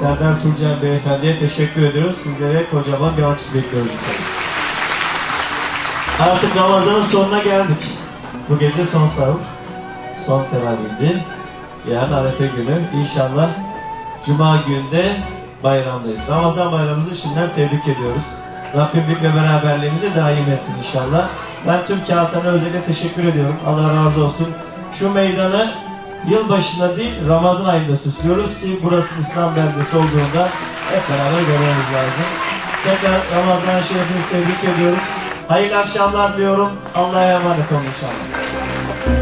Serdar Turcan Beyefendi'ye teşekkür ediyoruz. Sizlere kocaman bir alkış bekliyoruz. Artık Ramazan'ın sonuna geldik. Bu gece son sahur, son teravihdi. Yarın Arefe günü. İnşallah Cuma günde bayramdayız. Ramazan bayramımızı şimdiden tebrik ediyoruz. Rabbim birlik ve beraberliğimizi daim etsin inşallah. Ben tüm kağıtlarına özellikle teşekkür ediyorum. Allah razı olsun. Şu meydanı yılbaşında değil Ramazan ayında süslüyoruz ki burası İslam beldesi olduğunda hep beraber görmemiz lazım. Tekrar Ramazan şerefinizi tebrik ediyoruz. Hayırlı akşamlar diliyorum. Allah'a emanet olun inşallah.